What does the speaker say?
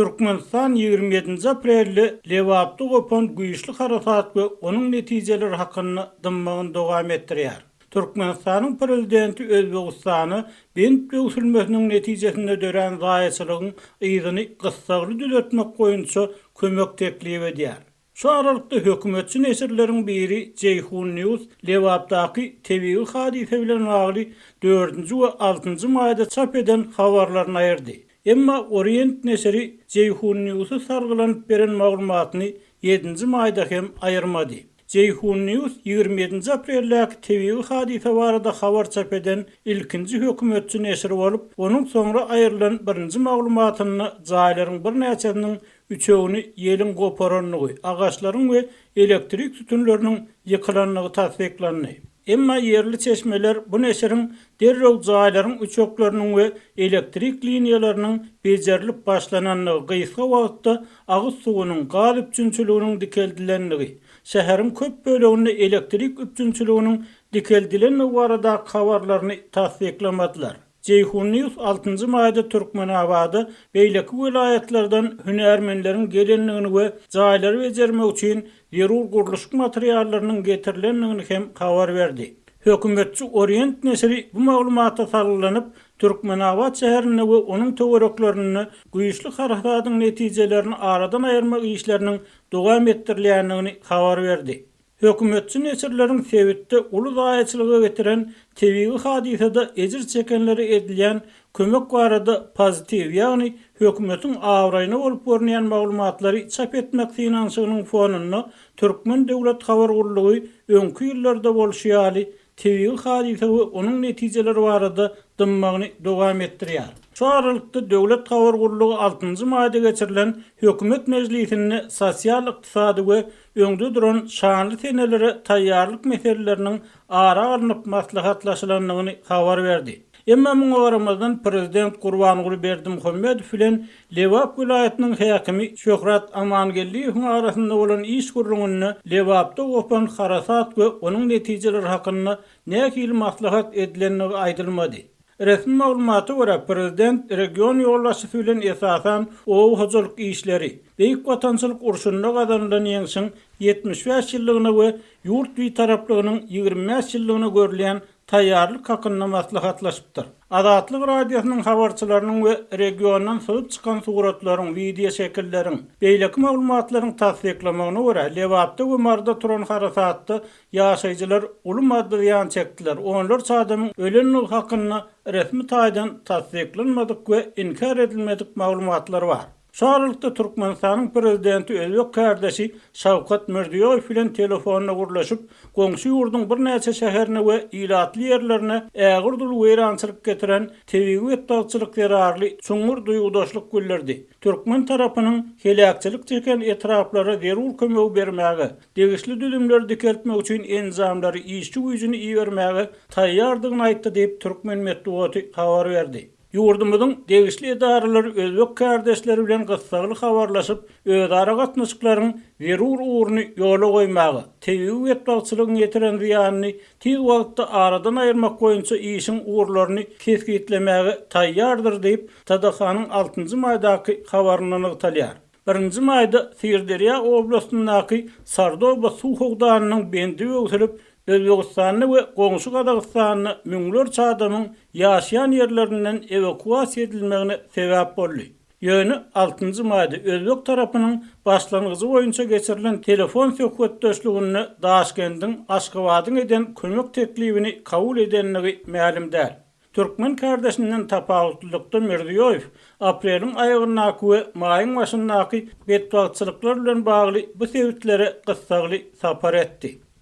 Türkmenistan 27 aprelli Lewapda gopan güýçli harasat we onuň netijeleri hakkında dymmagyny dowam etdirýär. Türkmenistanyň prezidenti Özbegistany bent göwsülmesiniň netijesinde dören zaýaçylygyň ýygyny gysgaly düzeltmek goýunça kömek teklip edýär. Şu aralykda hökümetçi nesirleriň biri Ceyhun News Lewapdaky tebii hadise bilen bagly 4-nji we 6-njy maýda çap eden habarlaryny aýyrdy. Emma Orient nesiri Ceyhun News'u sargılanyp beren maglumatyny 7-nji maýda hem aýyrmady. Ceyhun News 27 aprelläki tebii hadise barada habar çap eden ilkinji hökümetçi nesir bolup, onuň soňra aýrylan birinji maglumatyny jaýlaryň bir näçesiniň üçöwini ýelin goparanlygy, agaçlaryň we elektrik tütünleriniň ýykylanlygy tasdiklandy. Emma yerli çeşmeler bu nesiriň derrew jaýlaryň üçökleriniň we elektrik liniýalarynyň bejerilip başlananlygy gysga wagtda agyz suwunyň galyp üçünçiliginiň dikeldilenligi, şäheriň köp böleginde elektrik üçünçiliginiň dikeldilenligi barada habarlaryny tasdiklamadylar. Ceyhun News 6-njy maýda Türkmenabady beýleki vilayetlerden hünärmenleriň gelenligini we jaýlary bejermek üçin ýerul guruluş materiallarynyň getirilenligini hem habar berdi. Hökümetçi Orient nesiri bu maglumata sarılanyp Türkmenabad şäherine we onuň töwereklaryny güýçli harasatyň netijelerini aradan aýyrmak işleriniň dowam etdirilýändigini habar berdi. Hökümetçi nesirleriň sebitde uly zaýaçylygy getiren tebii hadisede ejir çekenleri edilýän kömek barada pozitiv, ýagny hökümetiň awraýyna bolup görnýän maglumatlary çap etmek finansynyň fonuny Türkmen döwlet habar gurulugy öňkü ýyllarda bolşýaly tebii hadise we onuň netijeleri barada dymmagyny dowam etdirýär. Şu aralıkta döwlet kavurgurluğu 6-njy maýda geçirilen hökümet mejlisini sosial ykdysady we öňde duran şanly teneleri taýýarlyk meseleleriniň ara alınıp maslahatlaşylanlygyny habar berdi. Emma muňa garamazdan prezident Gurbanguly Berdimuhammedow bilen Lewap vilayatının häkimi Şöhrat Amangelliýewiň arasynda bolan iş gurulmagyny Lewapda gopan harasat we onuň netijeleri hakynda näki maslahat edilenligi aýdylmady. Resmi maglumaty görä prezident region ýoldaşy bilen esasan o hojuluk işleri, beýik watançylyk urşunda gazanılan ýeňsiň 75 ýyllygyna we ýurt bir taraplygynyň 25 ýyllygyna görülýän taýýarlyk hakynda maslahatlaşypdyr. Adatlyk radiosynyň habarçylarynyň we regiondan sygyp çykan suratlaryň, video şekilleriň, beýleki maglumatlaryň tasdiklamagyna görä, Lewapda we Marda turan harasatda ýaşaýjylar uly maddiýan çekdiler. Onlar çadamyň ölenligi hakynda resmi taýdan tasdiklanmadyk we inkar edilmedik maglumatlar bar. Şarlykda Türkmenistanyň prezidenti Özbek kardeşi Şawkat Mirziýow bilen telefonna gurlaşyp, goňşy ýurduň bir näçe şäherine we ilatly ýerlerine ägirdul weýrançylyk getiren tebii wetdagçylyk ýararly çuňur duýgudaşlyk bildirdi. Türkmen tarapynyň helakçylyk çeken etraplara zerur kömek bermäge, degişli düdümler dikeltmek üçin enzamlary işçi güýjüni iýermäge taýýardygyny aýtdy diýip Türkmen medeniýeti habar berdi. Yurdumuzun degişli edaralar özbek kardeşleri bilen gysgaly habarlaşyp, özara gatnaşyklaryň werur uğrunu ýola goýmagy, tebii wetdagçylygyň getiren ziýanyny tiz wagtda aradan aýyrmak goýunça işin uğurlaryny keskitlemegi taýýardyr diýip Tadahanyň 6-njy maýdaky habaryny ýagtalýar. Birinji maýda Sirderiýa oblastynyň Sardoba suw hogdanynyň bendi öwsülip Özbegistanly we goňşy Gazagystany müňler çadamyň ýaşaýan ýerlerinden evakuasiýa edilmegine sebäp boldy. Ýöne 6-njy maýda Özbek tarapynyň başlangyjy boýunça geçirilen telefon söhbetdeşligini Daşgendiň Aşgabatyň eden kömek teklibini kabul edenligi ma'lum däl. Türkmen kardeşinden tapawutlukda Mirziyoyev aprelin ayağındaky we maýyň başyndaky betbagçylyklar bilen bagly bu sebäplere gysgaly sapar etdi.